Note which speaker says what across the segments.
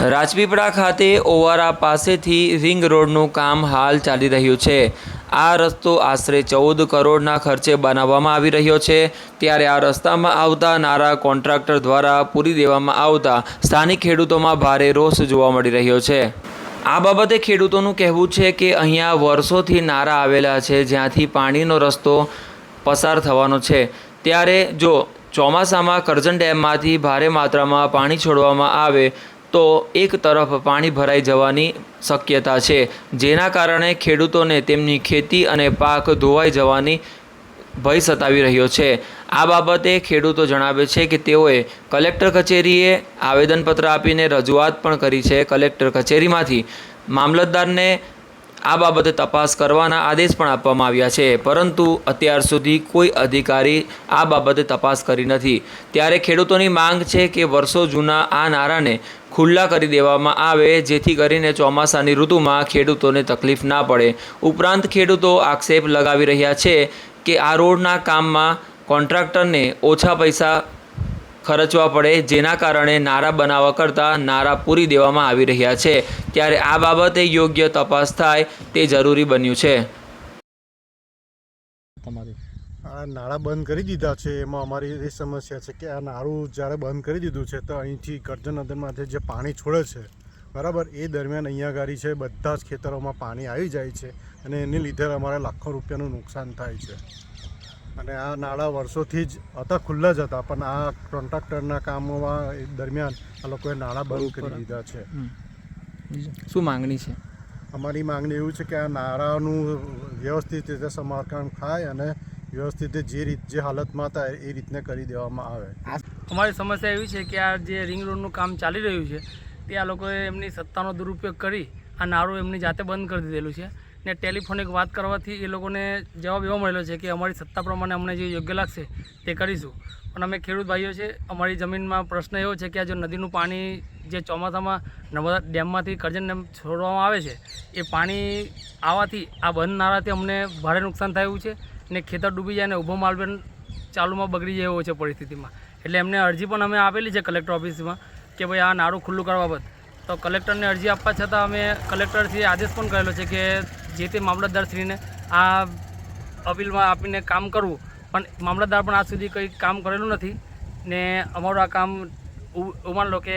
Speaker 1: રાજપીપળા ખાતે ઓવારા પાસેથી રિંગ રોડનું કામ હાલ ચાલી રહ્યું છે. આ રસ્તો આશરે ચૌદ કરોડના ખર્ચે બનાવવામાં આવી રહ્યો છે. ત્યારે આ રસ્તામાં આવતા નારા કોન્ટ્રાક્ટર દ્વારા પૂરી દેવામાં આવતા સ્થાનિક ખેડૂતોમાં ભારે રોષ જોવા મળી રહ્યો છે. આ બાબતે ખેડૂતોનું કહેવું છે કે અહીંયા વર્ષોથી નારા આવેલા છે, જ્યાંથી પાણીનો રસ્તો પસાર થવાનો છે. ત્યારે જો ચોમાસામાં કરજણ ડેમમાંથી ભારે માત્રામાં પાણી છોડવામાં આવે તો એક તરફ પાણી ભરાઈ જવાની શક્યતા છે. જેના કારણે ખેડૂતોને તેમની ખેતી અને પાક ધોવાઈ જવાની ભય સતાવી રહ્યો છે. આ બાબતે ખેડૂતો જણાવે છે કે તેઓએ કલેક્ટર કચેરીએ આવેદનપત્ર આપીને રજૂઆત પણ કરી છે. કલેક્ટર કચેરીમાંથી મામલતદારને આ બાબતે તપાસ કરવાના આદેશ પણ આપવામાં આવ્યા છે. પરંતુ અત્યાર સુધી કોઈ અધિકારી આ બાબતે તપાસ કરી નથી. ત્યારે ખેડૂતોની માંગ છે કે વર્ષો જૂના આ નારાને ખુલ્લા કરી દેવામાં આવે, જેથી કરીને ચોમાસાની ઋતુમાં ખેડૂતોને તકલીફ ના પડે. ઉપરાંત ખેડૂતો આક્ષેપ લગાવી રહ્યા છે કે આ રોડના કામમાં કોન્ટ્રાક્ટરને ઓછા પૈસા ખર્ચવા પડે જેના કારણે નારા બનાવવા કરતાં નારા પૂરી દેવામાં આવી રહ્યા છે. ત્યારે આ બાબતે યોગ્ય તપાસ થાય તે જરૂરી બન્યું છે.
Speaker 2: તમારી.
Speaker 3: આ નાળા બંધ કરી દીધા છે. એમાં અમારી એ સમસ્યા છે કે આ નાળું જ્યારે બંધ કરી દીધું છે તો અહીંથી કરજણ નદીમાંથી જે પાણી છોડે છે બરાબર એ દરમિયાન અહીંયા ગાડી છે બધા જ ખેતરોમાં પાણી આવી જાય છે અને એને લીધે અમારે લાખો રૂપિયાનું નુકસાન થાય છે. અને આ નાળા વર્ષોથી જ હતા ખુલ્લા જ હતા. પણ આ કોન્ટ્રાક્ટરના કામોમાં દરમિયાન આ લોકોએ નાળા બંધ કરી દીધા છે.
Speaker 2: શું માંગણી છે?
Speaker 3: અમારી માંગણી એવું છે કે આ નાળાનું વ્યવસ્થિત રીતે સમારકામ થાય અને વ્યવસ્થિત જે રીત જે હાલતમાં હતા એ રીતને કરી દેવામાં આવે.
Speaker 4: અમારી સમસ્યા એવી છે કે આ જે રિંગ રોડનું કામ ચાલી રહ્યું છે તે આ લોકોએ એમની સત્તાનો દુરુપયોગ કરી આ નાળું એમની જાતે બંધ કરી દીધેલું છે. ને ટેલિફોનિક વાત કરવાથી એ લોકોને જવાબ એવો મળેલો છે કે અમારી સત્તા પ્રમાણે અમને જે યોગ્ય લાગશે તે કરીશું. પણ અમે ખેડૂત ભાઈઓ છે, અમારી જમીનમાં પ્રશ્ન એવો છે કે આ જો નદીનું પાણી જે ચોમાસામાં નર્મદા ડેમમાંથી કરજણ ડેમ છોડવામાં આવે છે, એ પાણી આવવાથી આ બંધ નારાથી અમને ભારે નુકસાન થયું છે ને ખેતર ડૂબી જાય ને ઊભો માલ પણ ચાલુમાં બગડી જાય એવો છે પરિસ્થિતિમાં. એટલે એમને અરજી પણ અમે આપેલી છે કલેક્ટર ઓફિસમાં કે ભાઈ આ નાળું ખુલ્લું કરવા બાબત. તો કલેક્ટરને અરજી આપવા છતાં અમે કલેક્ટરથી આદેશ પણ કરેલો છે કે જે તે મામલતદારશ્રીને આ અપીલમાં આપીને કામ કરવું. પણ મામલતદાર પણ આજ સુધી કંઈ કામ કરેલું નથી ને અમારું આ કામ ઉમાન લો કે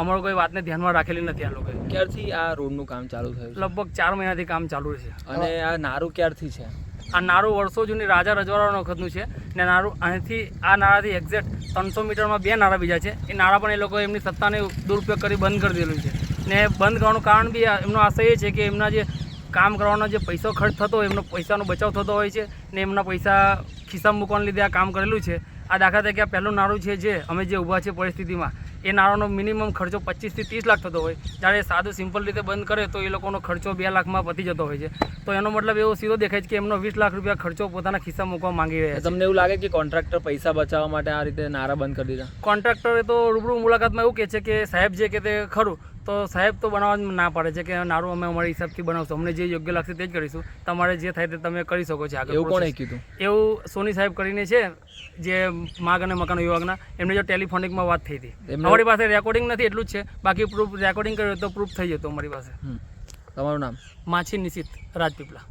Speaker 4: અમારું કોઈ વાતને ધ્યાનમાં રાખેલી નથી આ લોકોએ.
Speaker 1: ક્યારથી આ રોડનું કામ ચાલુ થયું
Speaker 4: લગભગ ચાર મહિનાથી કામ ચાલુ છે.
Speaker 1: અને આ નારું ક્યારથી છે?
Speaker 4: આ નારું વર્ષો જૂની રાજા રજવાડાનો વખતનું છે ને નારું અહીંથી આ નારાથી એક્ઝેક્ટ ત્રણસો મીટરમાં બે નારા બીજા છે. એ નારા પણ એ લોકો એમની સત્તાને દુરુપયોગ કરી બંધ કરી દીધેલું છે. ને બંધ કરવાનું કારણ બી એમનો આશય એ છે કે એમના જે કામ કરવાનો જે પૈસો ખર્ચ થતો હોય એમનો પૈસાનો બચાવ થતો હોય છે ને એમના પૈસા ખિસ્સામાં મૂકવાને લીધે આ કામ કરેલું છે. આ દાખલા તરીકે આ પહેલું નાણું છે જે અમે જે ઊભા છે પરિસ્થિતિમાં એ નાણાંનો મિનિમમ ખર્ચો પચીસથી ત્રીસ લાખ થતો હોય. જ્યારે સાદું સિમ્પલ રીતે બંધ કરે તો એ લોકોનો ખર્ચો બે લાખમાં પતી જતો હોય છે. તો એનો મતલબ એવો સીધો દેખાય છે કે એમનો વીસ લાખ રૂપિયા ખર્ચો પોતાના ખિસ્સા મૂકવા માંગી રહ્યા છે.
Speaker 1: તમને એવું લાગે કે કોન્ટ્રાક્ટર પૈસા બચાવવા માટે આ રીતે નારા બંધ કરી દીધા?
Speaker 4: કોન્ટ્રાક્ટરે તો રૂબરૂ મુલાકાતમાં એવું કહે છે કે સાહેબ જે કે તે ખરું તો સાહેબ તો બનાવવા ના પાડે છે કે નારું અમે અમારા હિસાબથી બનાવશું. અમને જે યોગ્ય લાગશે તે જ કરીશું. તમારે જે થાય તે તમે કરી શકો છો આગળ
Speaker 1: એવું કોણે કીધું?
Speaker 4: એવું સોની સાહેબ કરીને છે જે માગ અને મકાન વિભાગના એમને જો ટેલિફોનિકમાં વાત થઈ હતી. અમારી પાસે રેકોર્ડિંગ નથી એટલું જ છે. બાકી પ્રૂફ રેકોર્ડિંગ કર્યું તો પ્રૂફ થઈ જતો અમારી પાસે.
Speaker 1: તમારું નામ?
Speaker 4: માછી નિશિત રાજપીપળા.